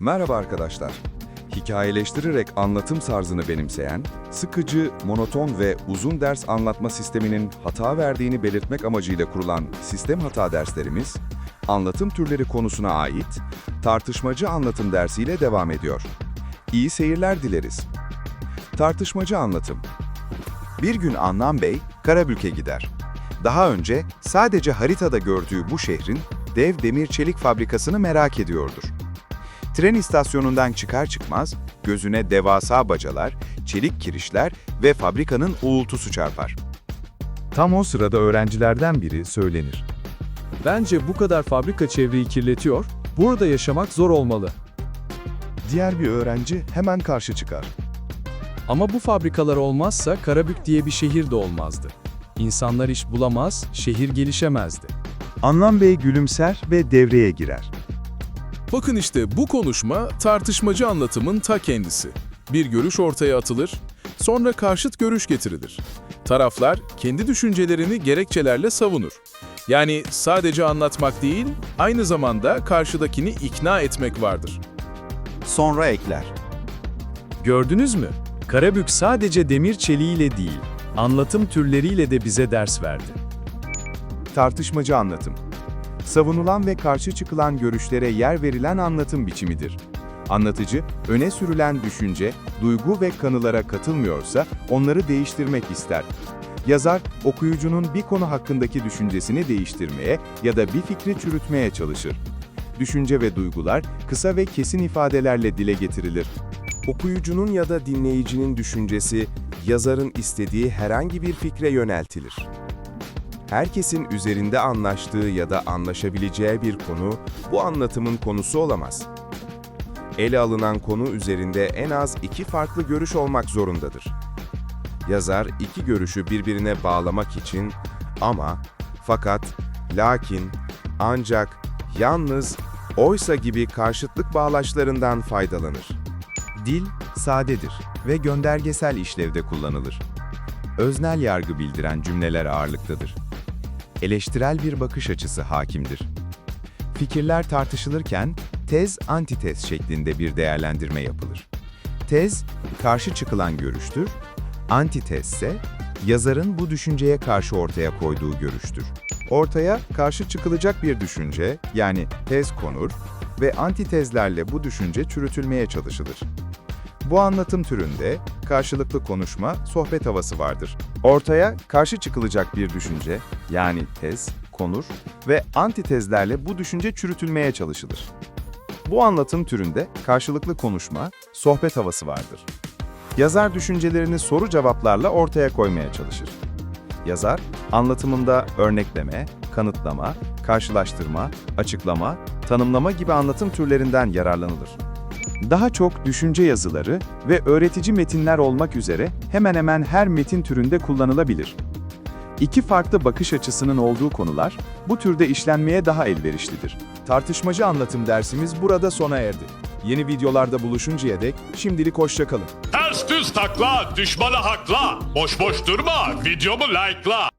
Merhaba arkadaşlar. Hikayeleştirerek anlatım tarzını benimseyen, sıkıcı, monoton ve uzun ders anlatma sisteminin hata verdiğini belirtmek amacıyla kurulan sistem hata derslerimiz, anlatım türleri konusuna ait tartışmacı anlatım dersiyle devam ediyor. İyi seyirler dileriz. Tartışmacı anlatım. Bir gün Anlam Bey, Karabük'e gider. Daha önce sadece haritada gördüğü bu şehrin dev demir çelik fabrikasını merak ediyordur. Tren istasyonundan çıkar çıkmaz gözüne devasa bacalar, çelik kirişler ve fabrikanın uğultusu çarpar. Tam o sırada öğrencilerden biri söylenir. Bence bu kadar fabrika çevreyi kirletiyor, burada yaşamak zor olmalı. Diğer bir öğrenci hemen karşı çıkar. Ama bu fabrikalar olmazsa Karabük diye bir şehir de olmazdı. İnsanlar iş bulamaz, şehir gelişemezdi. Anlam Bey gülümser ve devreye girer. Bakın işte bu konuşma tartışmacı anlatımın ta kendisi. Bir görüş ortaya atılır, sonra karşıt görüş getirilir. Taraflar kendi düşüncelerini gerekçelerle savunur. Yani sadece anlatmak değil, aynı zamanda karşıdakini ikna etmek vardır. Sonra ekler. Gördünüz mü? Karabük sadece demir çeliğiyle değil, anlatım türleriyle de bize ders verdi. Tartışmacı anlatım. Savunulan ve karşı çıkılan görüşlere yer verilen anlatım biçimidir. Anlatıcı, öne sürülen düşünce, duygu ve kanılara katılmıyorsa onları değiştirmek ister. Yazar, okuyucunun bir konu hakkındaki düşüncesini değiştirmeye ya da bir fikri çürütmeye çalışır. Düşünce ve duygular kısa ve kesin ifadelerle dile getirilir. Okuyucunun ya da dinleyicinin düşüncesi, yazarın istediği herhangi bir fikre yöneltilir. Herkesin üzerinde anlaştığı ya da anlaşabileceği bir konu, bu anlatımın konusu olamaz. Ele alınan konu üzerinde en az iki farklı görüş olmak zorundadır. Yazar iki görüşü birbirine bağlamak için ama, fakat, lakin, ancak, yalnız, oysa gibi karşıtlık bağlaçlarından faydalanır. Dil, sadedir ve göndergesel işlevde kullanılır. Öznel yargı bildiren cümleler ağırlıktadır. Eleştirel bir bakış açısı hakimdir. Fikirler tartışılırken tez, antitez şeklinde bir değerlendirme yapılır. Tez, karşı çıkılan görüştür, antitez ise yazarın bu düşünceye karşı ortaya koyduğu görüştür. Ortaya karşı çıkılacak bir düşünce, yani tez konur ve antitezlerle bu düşünce çürütülmeye çalışılır. Bu anlatım türünde karşılıklı konuşma, sohbet havası vardır. Ortaya karşı çıkılacak bir düşünce, yani tez, konur ve antitezlerle bu düşünce çürütülmeye çalışılır. Bu anlatım türünde karşılıklı konuşma, sohbet havası vardır. Yazar düşüncelerini soru cevaplarla ortaya koymaya çalışır. Yazar, anlatımında örnekleme, kanıtlama, karşılaştırma, açıklama, tanımlama gibi anlatım türlerinden yararlanılır. Daha çok düşünce yazıları ve öğretici metinler olmak üzere hemen hemen her metin türünde kullanılabilir. İki farklı bakış açısının olduğu konular bu türde işlenmeye daha elverişlidir. Tartışmacı anlatım dersimiz burada sona erdi. Yeni videolarda buluşuncaya dek şimdilik hoşçakalın. Ters düz takla, düşmanı hakla. Boş boş durma, videomu like'la.